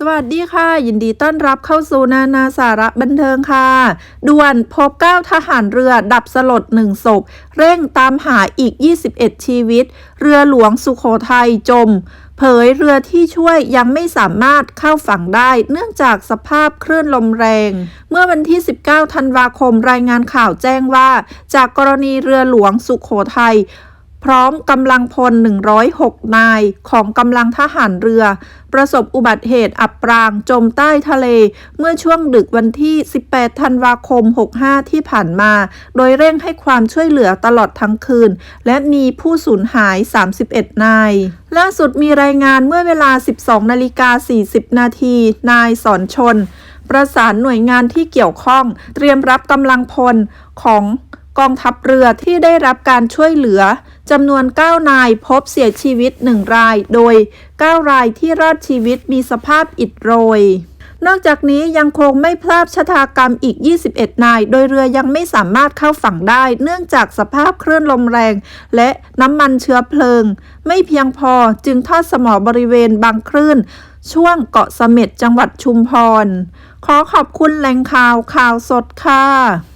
สวัสดีค่ะ ยินดีต้อนรับเข้าสู่นานาสาระบันเทิงค่ะ ด่วนพบ 9 ทหารเรือดับสลดหนึ่งศพ เร่งตามหาอีก 21 ชีวิต เรือหลวงสุโขทัยจม เผยเรือที่ช่วยยังไม่สามารถเข้าฝั่งได้ เนื่องจากสภาพคลื่นลมแรง เมื่อวันที่ 19 ธันวาคมรายงานข่าวแจ้งว่า จากกรณีเรือหลวงสุโขทัย พร้อมกำลังพล 106 นายของกำลังทหารเรือ ประสบอุบัติเหตุอับปรางจมใต้ทะเล เมื่อช่วงดึกวันที่ 18 ธันวาคม 65 ที่ผ่านมา โดยเร่งให้ความช่วยเหลือตลอดทั้งคืน และมีผู้สูญหาย 31 นาย ล่าสุดมีรายงานเมื่อเวลา 12 นาฬิกา 40 นาที นายสอนชน ประสานหน่วยงานที่เกี่ยวข้อง เตรียมรับกำลังพลของ กองทัพเรือที่ได้รับการช่วยเหลือจำนวน 9 นายพบเสียชีวิต 1 ราย โดย 9 รายที่รอดชีวิตมีสภาพอิดโรย นอกจากนี้ยังคงไม่พลาดชะตากรรมอีก 21 นาย โดยเรือยังไม่สามารถเข้าฝั่งได้ เนื่องจากสภาพคลื่นลมแรง และน้ำมันเชื้อเพลิง ไม่เพียงพอจึงทอดสมอบริเวณบางคลื่น ช่วงเกาะเสม็ดจังหวัดชุมพร ขอขอบคุณแหล่งข่าวข่าวสดค่ะ